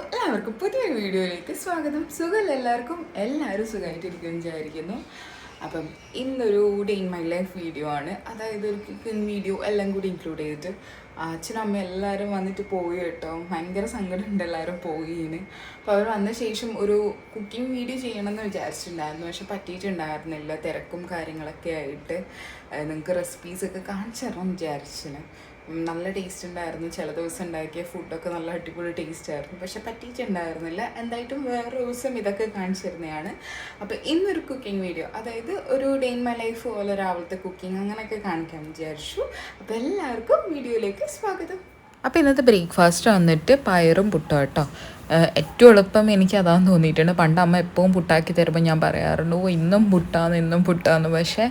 എല്ലാവർക്കും പുതിയ വീഡിയോയിലേക്ക് സ്വാഗതം. സുഖമല്ല എല്ലാവർക്കും? എല്ലാവരും സുഖമായിട്ടിരിക്കും വിചാരിക്കുന്നു. അപ്പം ഇന്നൊരു day in my life video ആണ്. അതായത് ഒരു കിക്കിൻ വീഡിയോ എല്ലാം കൂടി ഇൻക്ലൂഡ് ചെയ്തിട്ട് അച്ഛനും അമ്മ എല്ലാവരും വന്നിട്ട് പോയി കേട്ടോ. ഭയങ്കര സങ്കടമുണ്ട് എല്ലാവരും പോയിന് അപ്പോൾ അവർ വന്ന ശേഷം ഒരു കുക്കിംഗ് വീഡിയോ ചെയ്യണമെന്ന് വിചാരിച്ചിട്ടുണ്ടായിരുന്നു. പക്ഷെ പറ്റിയിട്ടുണ്ടായിരുന്നില്ല. തിരക്കും കാര്യങ്ങളൊക്കെ ആയിട്ട്. നിങ്ങൾക്ക് റെസിപ്പീസൊക്കെ കാണിച്ചു തരണം വിചാരിച്ചിന്. ഉം, നല്ല ടേസ്റ്റ് ഉണ്ടായിരുന്നു. ചില ദിവസം ഉണ്ടാക്കിയ ഫുഡൊക്കെ നല്ല അടിപൊളി ടേസ്റ്റ് ആയിരുന്നു. പക്ഷെ പറ്റിയിട്ടുണ്ടായിരുന്നില്ല. എന്തായിട്ടും വേറെ ദിവസം ഇതൊക്കെ കാണിച്ചു തരുന്നതാണ് അപ്പോൾ ഇന്നൊരു കുക്കിംഗ് വീഡിയോ അതായത് ഒരു ഡേ ഇൻ മൈ ലൈഫ് പോലെ രാവിലത്തെ കുക്കിംഗ് അങ്ങനെയൊക്കെ കാണിക്കാൻ വിചാരിച്ചു. അപ്പോൾ എല്ലാവർക്കും വീഡിയോയിലേക്ക് സ്വാഗതം. അപ്പോൾ ഇന്നത്തെ ബ്രേക്ക്ഫാസ്റ്റ് വന്നിട്ട് പയറും പുട്ടും കേട്ടോ ഏറ്റവും എളുപ്പം എനിക്ക് അതാന്ന് തോന്നിയിട്ടുണ്ട്. പണ്ട് അമ്മ എപ്പോഴും പുട്ടാക്കി തരുമ്പോൾ ഞാൻ പറയാറുണ്ട് ഓ ഇന്നും പുട്ടാന്ന് ഇന്നും പുട്ടാന്ന്. പക്ഷേ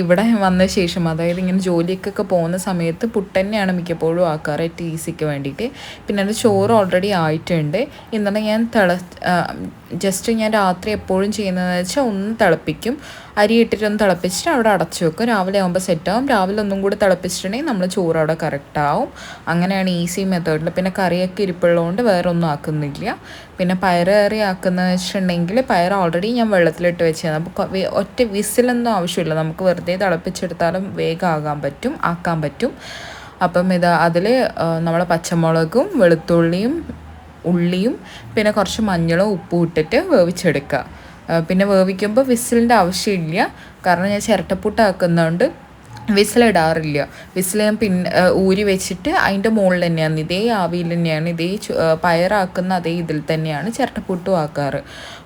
ഇവിടെ വന്ന ശേഷം അതായത് ഇങ്ങനെ ജോലിക്കൊക്കെ പോകുന്ന സമയത്ത് പുട്ട് തന്നെയാണ് മിക്കപ്പോഴും ആക്കാറ് ഏറ്റവും ഈസിക്ക് വേണ്ടിയിട്ട്. പിന്നെ എന്റെ ചോറ് ഓൾറെഡി ആയിട്ടുണ്ട്. ഇന്നലെ ഞാൻ തിള ജസ്റ്റ് ഞാൻ രാത്രി എപ്പോഴും ചെയ്യുന്നതെന്ന് വെച്ചാൽ ഒന്ന് തിളപ്പിക്കും. അരി ഇട്ടിട്ട് ഒന്ന് തിളപ്പിച്ചിട്ട് അവിടെ അടച്ചു വെക്കും. രാവിലെ ആകുമ്പോൾ സെറ്റാവും രാവിലെ ഒന്നും കൂടി തിളപ്പിച്ചിട്ടുണ്ടെങ്കിൽ നമ്മൾ ചോറ് അവിടെ കറക്റ്റ് ആവും. അങ്ങനെയാണ് ഈസി മെത്തേഡിൽ പിന്നെ കറിയൊക്കെ ഇരിപ്പുള്ളതുകൊണ്ട് വേറെ ഒന്നും ആക്കുന്നില്ല. പിന്നെ പയറ് കറി ആക്കുന്നതെന്ന് വെച്ചിട്ടുണ്ടെങ്കിൽ പയർ ഓൾറെഡി ഞാൻ വെള്ളത്തിലിട്ട് വെച്ചതാണ്. അപ്പോൾ ഒറ്റ വിസിലൊന്നും ആവശ്യമില്ല. നമുക്ക് വെറുതെ തിളപ്പിച്ചെടുത്താലും വേഗം ആകാൻ പറ്റും ആക്കാൻ പറ്റും. അപ്പം ഇത് അതിൽ നമ്മൾ പച്ചമുളകും വെളുത്തുള്ളിയും ഉള്ളിയും പിന്നെ കുറച്ച് മഞ്ഞളും ഉപ്പും ഇട്ടിട്ട് വേവിച്ചെടുക്കുക. പിന്നെ വേവിക്കുമ്പോൾ വിസിലിന്റെ ആവശ്യമില്ല. കാരണം ഞാൻ ചിരട്ടപ്പുട്ടാക്കുന്നതുകൊണ്ട് വിസിലിടാറില്ല. വിസിൽ ഞാൻ പിന്നെ ഊരി വെച്ചിട്ട് അതിന്റെ മുകളിൽ തന്നെയാണ്. ഇതേ ആവിയിൽ തന്നെയാണ് ഇതേ പയറാക്കുന്ന അതേ ഇതിൽ തന്നെയാണ് ചിരട്ട പുട്ടും ആക്കാറ്.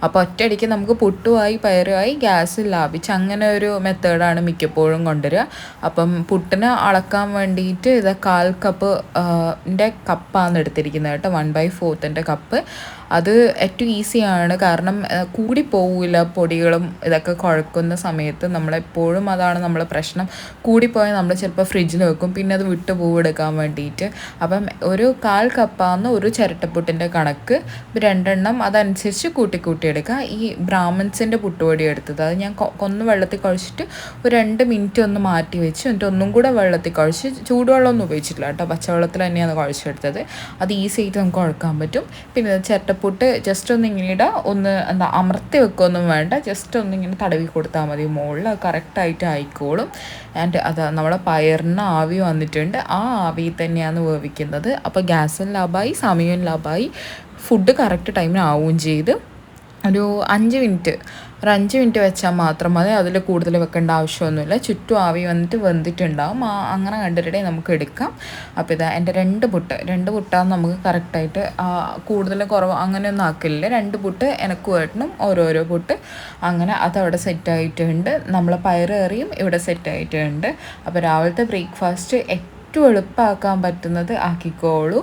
അപ്പോൾ ഒറ്റയടിക്ക് നമുക്ക് പുട്ടുമായി പയറുമായി ഗ്യാസ് ലാഭിച്ച് അങ്ങനെ ഒരു മെത്തേഡാണ് മിക്കപ്പോഴും കൊണ്ടുവരിക. അപ്പം പുട്ടിനെ അളക്കാൻ വേണ്ടിയിട്ട് ഇത് കാൽ കപ്പ് കപ്പാണ് എടുത്തിരിക്കുന്നത് കേട്ടോ. വൺ ബൈ ഫോർത്തിന്റെ കപ്പ്. അത് ഏറ്റവും ഈസിയാണ്. കാരണം കൂടി പോവില്ല പൊടികളും ഇതൊക്കെ കുഴക്കുന്ന സമയത്ത് നമ്മളെപ്പോഴും അതാണ് നമ്മളെ പ്രശ്നം. കൂടിപ്പോയാൽ നമ്മൾ ചിലപ്പോൾ ഫ്രിഡ്ജിൽ വെക്കും. പിന്നെ അത് വിട്ട് പൂവെടുക്കാൻ വേണ്ടിയിട്ട്. അപ്പം ഒരു കാൽ കപ്പാന്ന് ഒരു ചിരട്ടപ്പുട്ടിന്റെ കണക്ക് രണ്ടെണ്ണം അതനുസരിച്ച് കൂട്ടി കൂട്ടിയെടുക്കുക ഈ ബ്രാഹ്മിൻസിന്റെ പുട്ടുപൊടി എടുത്തത്. അത് ഞാൻ കൊന്ന് വെള്ളത്തിൽ കുഴച്ചിട്ട് ഒരു രണ്ട് മിനിറ്റ് ഒന്ന് മാറ്റി വെച്ച് എന്നിട്ട് ഒന്നും കൂടെ വെള്ളത്തിൽ കുഴച്ച് ചൂടുവെള്ളമൊന്നും ഉപയോഗിച്ചിട്ടില്ല കേട്ടോ. പച്ചവെള്ളത്തിൽ തന്നെയാണ് കുഴച്ചെടുത്തത്. അത് ഈസി ആയിട്ട് നമുക്ക് കുഴക്കാൻ പറ്റും. പിന്നെ ചിരട്ടപ്പുട്ട് ജസ്റ്റ് ഒന്ന് ഇങ്ങനെ ഇടുക ഒന്ന് എന്താ അമർത്തി വെക്കുകയൊന്നും വേണ്ട. ജസ്റ്റ് ഒന്ന് ഇങ്ങനെ തടവി കൊടുത്താൽ മതി. മുകളിൽ കറക്റ്റായിട്ട് ആയിക്കോളും. ആൻഡ് അത് നമ്മളെ പയറിന് ആവി വന്നിട്ടുണ്ട്. ആ ആവിയിൽ തന്നെയാണ് വേവിക്കുന്നത്. അപ്പോൾ ഗ്യാസും ലാഭമായി സമയവും ലാഭമായി. ഫുഡ് കറക്റ്റ് ടൈമിന് ആവുകയും ചെയ്ത്. ഒരു അഞ്ച് മിനിറ്റ്. ഒരു അഞ്ച് മിനിറ്റ് വെച്ചാൽ മാത്രം മതി. അതിൽ കൂടുതൽ വെക്കേണ്ട ആവശ്യമൊന്നുമില്ല. ചുറ്റും ആവി വന്നിട്ട് വെന്തിട്ടുണ്ടാവും. ആ അങ്ങനെ കണ്ടിട്ടേ നമുക്ക് എടുക്കാം. അപ്പോൾ ഇതാ എന്റെ രണ്ട് പുട്ട്. രണ്ട് പുട്ടാന്ന് നമുക്ക് കറക്റ്റായിട്ട് കൂടുതൽ കുറവ് അങ്ങനെയൊന്നും ആക്കില്ല. രണ്ട് പുട്ട് എനക്ക് വേട്ടണം. ഓരോരോ പുട്ട്. അങ്ങനെ അതവിടെ സെറ്റായിട്ടുണ്ട്. നമ്മൾ പയറ് കറിയും ഇവിടെ സെറ്റായിട്ടുണ്ട്. അപ്പോൾ രാവിലത്തെ ബ്രേക്ക്ഫാസ്റ്റ് ഏറ്റവും എളുപ്പമാക്കാൻ പറ്റുന്നത് ആക്കിക്കോളൂ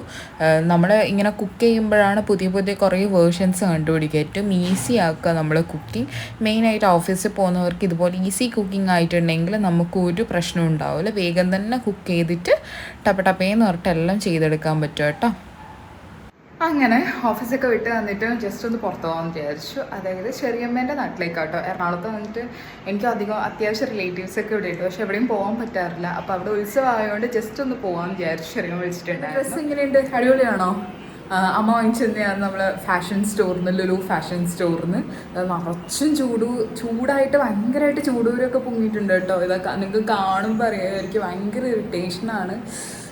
നമ്മൾ ഇങ്ങനെ കുക്ക് ചെയ്യുമ്പോഴാണ് പുതിയ പുതിയ കുറേ വേർഷൻസ് കണ്ടുപിടിക്കുക. ഏറ്റവും ഈസി ആക്കുക നമ്മൾ കുക്കിംഗ് മെയിനായിട്ട് ഓഫീസിൽ പോകുന്നവർക്ക് ഇതുപോലെ ഈസി കുക്കിംഗ് ആയിട്ടുണ്ടെങ്കിൽ നമുക്ക് ഒരു പ്രശ്നവും ഉണ്ടാവില്ല. വേഗം തന്നെ കുക്ക് ചെയ്തിട്ട് ടപ്പ ടപ്പേന്ന് പറഞ്ഞിട്ട് എല്ലാം ചെയ്തെടുക്കാൻ പറ്റും കേട്ടോ. അങ്ങനെ ഓഫീസൊക്കെ വിട്ട് വന്നിട്ട് ജസ്റ്റ് ഒന്ന് പുറത്തു പോകാമെന്ന് വിചാരിച്ചു. അതായത് ചെറിയമ്മേന്റെ നാട്ടിലേക്കാട്ടോ. എറണാകുളത്ത് വന്നിട്ട് എനിക്ക് അധികം അത്യാവശ്യം റിലേറ്റീവ്സ് ഒക്കെ ഇവിടെ ഉണ്ട്. പക്ഷെ എവിടെയും പോകാൻ പറ്റാറില്ല. അപ്പോൾ അവിടെ ഉത്സവം ആയതുകൊണ്ട് ജസ്റ്റ് ഒന്ന് പോകാമെന്ന് വിചാരിച്ചു ചെറിയ വിളിച്ചിട്ടുണ്ട് ഡ്രസ്സ് ഇങ്ങനെയുണ്ട് അടിപൊളിയാണോ? അമ്മ വാങ്ങിച്ചെന്നെയാണ് നമ്മൾ ഫാഷൻ സ്റ്റോറിൽ നിന്ന് ലുലു ഫാഷൻ സ്റ്റോറിൽ നിന്ന് നിറച്ചും ചൂട് ചൂടായിട്ട് ഭയങ്കരമായിട്ട് ചൂടൂരൊക്കെ പൊങ്ങിയിട്ടുണ്ട് കേട്ടോ. ഇതൊക്കെ നിങ്ങൾക്ക് കാണുമ്പോൾ അറിയാം. എനിക്ക് ഭയങ്കര ഇറിറ്റേഷനാണ്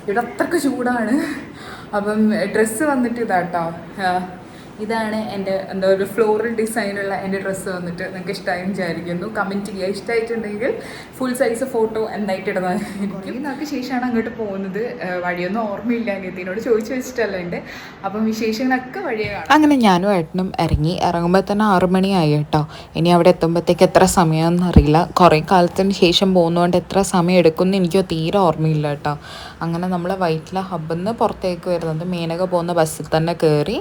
ഇവിടെ അത്രയ്ക്ക് ചൂടാണ്. അപ്പം ഡ്രസ്സ് വന്നിട്ട് ഇതാട്ടോ. ഇതാണ് എന്റെ എന്താ ഒരു ഫ്ലോറൽ ഡിസൈനുള്ള എന്റെ ഡ്രസ്സ് വന്നിട്ട് നിങ്ങൾക്ക് ഇഷ്ടമായി വിചാരിക്കുന്നു. കമന്റ് ചെയ്യുക ഇഷ്ടമായിട്ടുണ്ടെങ്കിൽ ഫുൾ സൈസ് ഫോട്ടോ എന്തായിട്ട് ഇടുന്നതായിരിക്കും നമുക്ക് ശേഷമാണ് അങ്ങോട്ട് പോകുന്നത്. വഴിയൊന്നും ഓർമ്മയില്ല. അനിയത്തിനോട് ചോദിച്ചു വെച്ചിട്ടല്ല ഉണ്ട്. അപ്പം വിശേഷങ്ങളൊക്കെ വഴിയാണ് അങ്ങനെ ഞാനും ഏട്ടനും ഇറങ്ങി. ഇറങ്ങുമ്പോൾ തന്നെ ആറു മണിയായി കേട്ടോ. ഇനി അവിടെ എത്തുമ്പോഴത്തേക്ക് എത്ര സമയമെന്ന് അറിയില്ല. കുറേ കാലത്തിന് ശേഷം പോകുന്നതുകൊണ്ട് എത്ര സമയം എടുക്കുമെന്ന് എനിക്കോ തീരെ ഓർമ്മയില്ല കേട്ടോ. അങ്ങനെ നമ്മൾ വൈറ്റില ഹബ്ബിൽ നിന്ന് പുറത്തേക്ക് വരുന്നത് മേനക പോകുന്ന ബസ്സിൽ തന്നെ കയറി.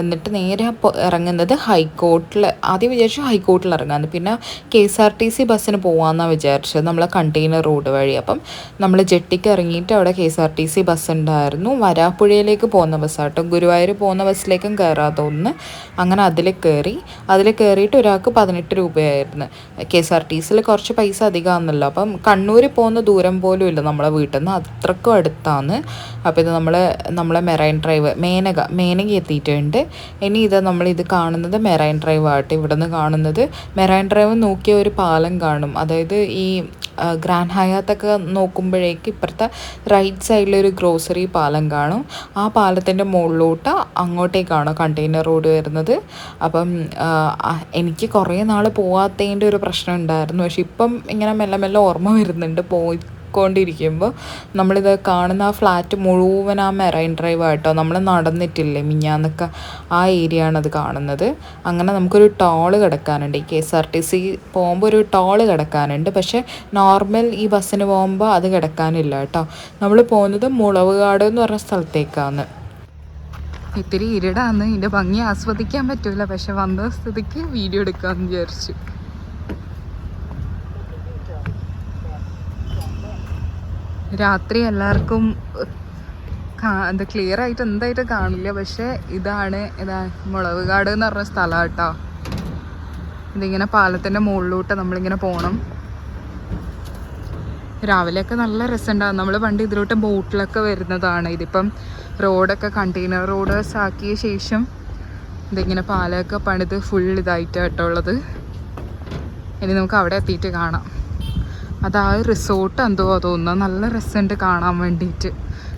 എന്നിട്ട് നേരെ ഇറങ്ങുന്നത് ഹൈക്കോർട്ടിൽ ആദ്യം വിചാരിച്ചു ഹൈക്കോർട്ടിൽ ഇറങ്ങാമെന്ന് പിന്നെ K S R T C ബസ്സിന് പോകാമെന്നാണ് വിചാരിച്ചത്. നമ്മളെ കണ്ടെയ്നർ റോഡ് വഴി. അപ്പം നമ്മൾ ജെട്ടിക്ക് ഇറങ്ങിയിട്ട് അവിടെ K S R T C bus ഉണ്ടായിരുന്നു വരാപ്പുഴയിലേക്ക് പോകുന്ന ബസ്സാട്ടോ. ഗുരുവായൂർ പോകുന്ന ബസ്സിലേക്കും കയറാതെ ഒന്ന് അങ്ങനെ അതിൽ കയറി. അതിൽ കയറിയിട്ട് ഒരാൾക്ക് പതിനെട്ട് രൂപയായിരുന്നു. കെ എസ് ആർ ടി സിയിൽ കുറച്ച് പൈസ അധികമാണെന്നല്ലോ അപ്പം കണ്ണൂർ പോകുന്ന ദൂരം പോലും ഇല്ല നമ്മളെ വീട്ടിൽ നിന്ന് അത്രക്കും അടുത്താണ്. അപ്പോൾ ഇത് നമ്മൾ നമ്മളെ മെറൈൻ ഡ്രൈവ് മേനക മേനക എത്തിയിട്ടുണ്ട്. ഇനി ഇത് നമ്മൾ ഇത് കാണുന്നത് മെറൈൻ ഡ്രൈവ് ആട്ടെ ഇവിടെ നിന്ന് കാണുന്നത്. മെറൈൻ ഡ്രൈവ് നോക്കിയ ഒരു പാലം കാണും. അതായത് ഈ ഗ്രാൻഡ് ഹയാത്തൊക്കെ നോക്കുമ്പോഴേക്ക് ഇപ്പുറത്തെ റൈറ്റ് സൈഡിലൊരു ഗ്രോസറി പാലം കാണും. ആ പാലത്തിന്റെ മുകളിലോട്ട് അങ്ങോട്ടേക്കാണ് കണ്ടെയ്നർ റോഡ് വരുന്നത്. അപ്പം എനിക്ക് കുറേ നാൾ പോവാത്തതിന്റെ ഒരു പ്രശ്നം ഉണ്ടായിരുന്നു. പക്ഷെ ഇപ്പം ഇങ്ങനെ മെല്ലെ മെല്ലെ ഓർമ്മ വരുന്നുണ്ട്. പോയിക്കൊണ്ടിരിക്കുമ്പോൾ നമ്മളിത് കാണുന്ന ആ ഫ്ലാറ്റ് മുഴുവൻ ആ മെറൈൻ ഡ്രൈവ് ആയിട്ടോ നമ്മൾ നടന്നിട്ടില്ലേ മിഞ്ഞാന്നൊക്കെ ആ ഏരിയ ആണത് കാണുന്നത്. അങ്ങനെ നമുക്കൊരു ടോൾ കിടക്കാനുണ്ട്. ഈ K S R T C പോകുമ്പോൾ ഒരു ടോൾ കിടക്കാനുണ്ട്. പക്ഷേ നോർമൽ ഈ ബസ്സിന് പോകുമ്പോൾ അത് കിടക്കാനില്ല കേട്ടോ. നമ്മൾ പോകുന്നത് മുളവുകാട് എന്ന് പറഞ്ഞ സ്ഥലത്തേക്കാണ്. ഇത്തിരി ഇരുടാന്ന്. ഇതിന്റെ ഭംഗി ആസ്വദിക്കാൻ പറ്റില്ല പക്ഷെ വന്ന സ്ഥിതിക്ക് വീഡിയോ എടുക്കാമെന്ന് വിചാരിച്ചു. രാത്രി എല്ലാവർക്കും എന്താ ക്ലിയർ ആയിട്ട് എന്തായിട്ട് കാണില്ല. പക്ഷെ ഇതാണ് ഇതാ മുളക് കാട് എന്ന് പറഞ്ഞ സ്ഥലം കേട്ടോ. ഇതിങ്ങനെ പാലത്തിന്റെ മുകളിലോട്ട് നമ്മളിങ്ങനെ പോകണം രാവിലെയൊക്കെ നല്ല രസമുണ്ടാകും നമ്മൾ പണ്ട് ഇതിലോട്ട് ബോട്ടിലൊക്കെ വരുന്നതാണ്. ഇതിപ്പം റോഡൊക്കെ കണ്ടെയ്നർ റോഡേഴ്സ് ആക്കിയ ശേഷം ഇതിങ്ങനെ പാലമൊക്കെ പണിത് ഫുൾ ഇതായിട്ട് കേട്ടോ ഉള്ളത്. ഇനി നമുക്ക് അവിടെ എത്തിയിട്ട് കാണാം. അത് ആ റിസോർട്ട് എന്തോ തോന്നുന്നു നല്ല രസമുണ്ട് കാണാൻ വേണ്ടിയിട്ട്.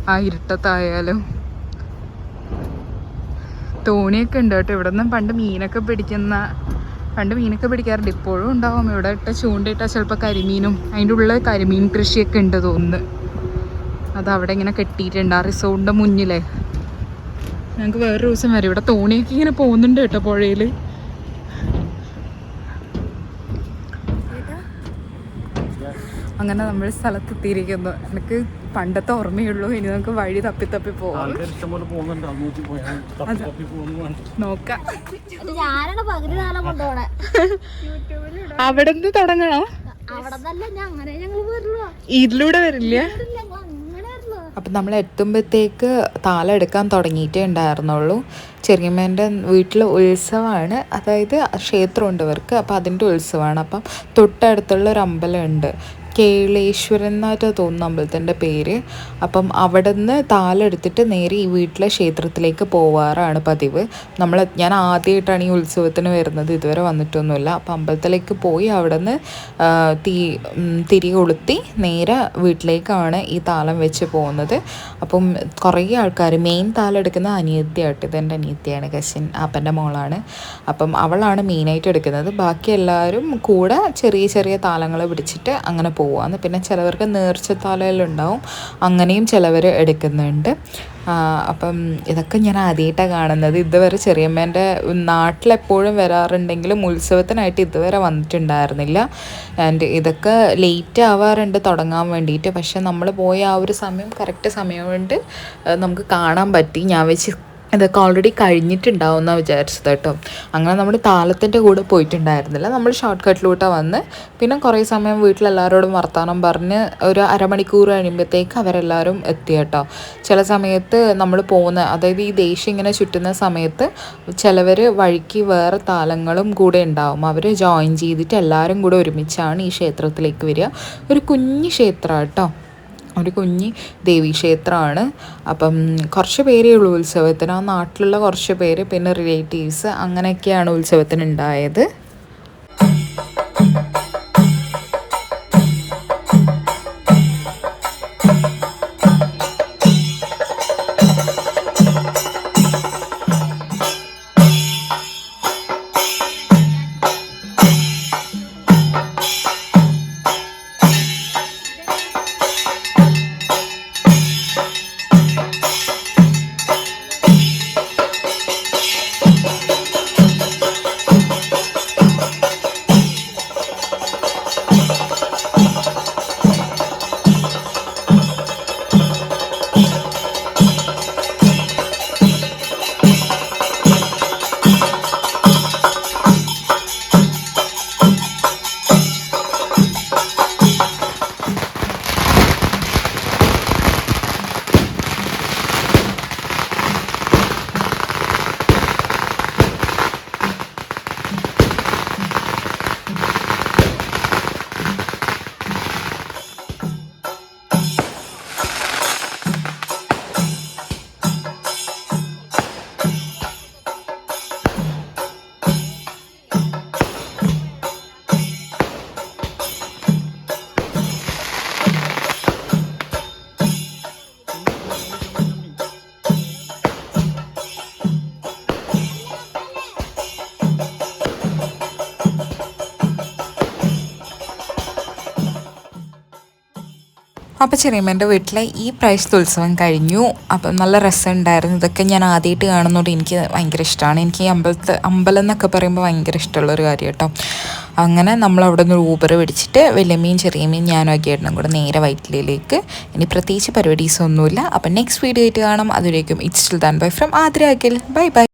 ആ ഇരുട്ടത്തായാലും. തോണിയൊക്കെ ഉണ്ട് കേട്ടോ. ഇവിടെ നിന്ന് പണ്ട് മീനൊക്കെ പിടിക്കുന്ന പണ്ട് മീനൊക്കെ പിടിക്കാറുണ്ട്. ഇപ്പോഴും ഉണ്ടാവും. ഇവിടെ ഇട്ട ചൂണ്ടയിട്ടാൽ ചിലപ്പോൾ കരിമീനും അതിന്റെ ഉള്ളിൽ കരിമീൻ കൃഷിയൊക്കെ ഉണ്ട് തോന്നുന്നു. അത് അവിടെ ഇങ്ങനെ കെട്ടിയിട്ടുണ്ട് ആ റിസോർട്ടിന്റെ മുന്നിലേ. ഞങ്ങൾക്ക് വേറൊരു ദിവസം വരും. ഇവിടെ തോണിയൊക്കെ ഇങ്ങനെ പോകുന്നുണ്ട് കേട്ടോ പുഴയിൽ അങ്ങനെ നമ്മൾ സ്ഥലത്തെത്തിയിരിക്കുന്നു. എനിക്ക് പണ്ടത്തെ ഓർമ്മയുള്ളൂ. ഇനി നമുക്ക് വഴി തപ്പി തപ്പി പോവാം. നോക്കാം. അവിടെ നിന്ന് തുടങ്ങണോ? ഇതിലൂടെ വരില്ല? അപ്പൊ നമ്മൾ എത്തുമ്പോഴത്തേക്ക് താലം എടുക്കാൻ തുടങ്ങിയിട്ടേ ഉണ്ടായിരുന്നുള്ളൂ. ചെറിയമ്മേന്റെ വീട്ടിൽ ഉത്സവമാണ് അതായത് ക്ഷേത്രമുണ്ട് ഇവർക്ക്. അപ്പം അതിന്റെ ഉത്സവമാണ് അപ്പം തൊട്ടടുത്തുള്ള ഒരു അമ്പലമുണ്ട്. കേളേശ്വരൻ എന്നായിട്ട് തോന്നുന്നു അമ്പലത്തിന്റെ പേര്. അപ്പം അവിടെ നിന്ന് താലെടുത്തിട്ട് നേരെ ഈ വീട്ടിലെ ക്ഷേത്രത്തിലേക്ക് പോവാറാണ് പതിവ്. നമ്മൾ ഞാൻ ആദ്യമായിട്ടാണ് ഈ ഉത്സവത്തിന് വരുന്നത് ഇതുവരെ വന്നിട്ടൊന്നുമില്ല. അപ്പം അമ്പലത്തിലേക്ക് പോയി അവിടെ നിന്ന് തീ തിരി കൊളുത്തി നേരെ വീട്ടിലേക്കാണ് ഈ താലം വെച്ച് പോകുന്നത്. അപ്പം കുറേ ആൾക്കാർ മെയിൻ താലം എടുക്കുന്ന അനിയത്തിയായിട്ട് ഇതെന്റെ അനിയത്തിയാണ് കസിൻ അപ്പന്റെ മോളാണ്. അപ്പം അവളാണ് മെയിനായിട്ട് എടുക്കുന്നത്. ബാക്കി എല്ലാവരും കൂടെ ചെറിയ ചെറിയ താലങ്ങൾ പിടിച്ചിട്ട് അങ്ങനെ പോവാന്ന്. പിന്നെ ചിലവർക്ക് നേർച്ചത്താലയിലുണ്ടാവും അങ്ങനെയും ചിലവർ എടുക്കുന്നുണ്ട്. അപ്പം ഇതൊക്കെ ഞാൻ ആദ്യമായിട്ടാണ് കാണുന്നത്. ഇതുവരെ ചെറിയമ്മേന്റെ നാട്ടിലെപ്പോഴും വരാറുണ്ടെങ്കിലും ഉത്സവത്തിനായിട്ട് ഇതുവരെ വന്നിട്ടുണ്ടായിരുന്നില്ല. ആൻഡ് ഇതൊക്കെ ലേറ്റ് ആവാറുണ്ട് തുടങ്ങാൻ വേണ്ടിയിട്ട്. പക്ഷെ നമ്മൾ പോയ ആ ഒരു സമയം കറക്റ്റ് സമയം കൊണ്ട് നമുക്ക് കാണാൻ പറ്റി. ഞാൻ വെച്ച് ഇതൊക്കെ ഓൾറെഡി കഴിഞ്ഞിട്ടുണ്ടാവും എന്നാണ് വിചാരിച്ചത് കേട്ടോ. അങ്ങനെ നമ്മൾ താലത്തിന്റെ കൂടെ പോയിട്ടുണ്ടായിരുന്നില്ല. നമ്മൾ ഷോർട്ട് കട്ടിലൂട്ട് വന്ന് പിന്നെ കുറേ സമയം വീട്ടിലെല്ലാവരോടും വർത്തമാനം പറഞ്ഞ് ഒരു അരമണിക്കൂർ കഴിയുമ്പോഴത്തേക്ക് അവരെല്ലാവരും എത്തി കേട്ടോ. ചില സമയത്ത് നമ്മൾ പോകുന്ന അതായത് ഈ ദേഷ്യം ഇങ്ങനെ ചുറ്റുന്ന സമയത്ത് ചിലവർ വഴിക്ക് വേറെ താലങ്ങളും കൂടെ ഉണ്ടാവും. അവർ ജോയിൻ ചെയ്തിട്ട് എല്ലാവരും കൂടെ ഒരുമിച്ചാണ് ഈ ക്ഷേത്രത്തിലേക്ക് വരിക. ഒരു കുഞ്ഞു ക്ഷേത്രമാണ് കേട്ടോ. ഒരു കുഞ്ഞി ദേവീക്ഷേത്രമാണ് അപ്പം കുറച്ച് പേരേ ഉള്ളൂ ഉത്സവത്തിന്. ആ നാട്ടിലുള്ള കുറച്ച് പേര് പിന്നെ റിലേറ്റീവ്സ് അങ്ങനെയൊക്കെയാണ് ഉത്സവത്തിന് ഉണ്ടായത് അപ്പോൾ ചെറിയമ്മേന്റെ വീട്ടിലെ ഈ പ്രാവശ്യത്തെ ഉത്സവം കഴിഞ്ഞു. അപ്പം നല്ല രസമുണ്ടായിരുന്നു. ഇതൊക്കെ ഞാൻ ആദ്യമായിട്ട് കാണുന്നതുകൊണ്ട് എനിക്ക് ഭയങ്കര ഇഷ്ടമാണ് എനിക്ക് ഈ അമ്പലത്തെ അമ്പലം എന്നൊക്കെ പറയുമ്പോൾ ഭയങ്കര ഇഷ്ടമുള്ളൊരു കാര്യം കേട്ടോ അങ്ങനെ നമ്മൾ അവിടെ നിന്ന് ഊബർ പിടിച്ചിട്ട് വലിയമ്മയും ചെറിയമ്മയും ഞാനും ഒക്കെ ആയിരുന്നു കൂടെ നേരെ വൈറ്റിലേക്ക് ഇനി പ്രത്യേകിച്ച് പരിപാടീസ് ഒന്നുമില്ല അപ്പം നെക്സ്റ്റ് വീഡിയോ ആയിട്ട് കാണാം. അതുവരേക്കും it's still then bye from Aadra Akhil bye bye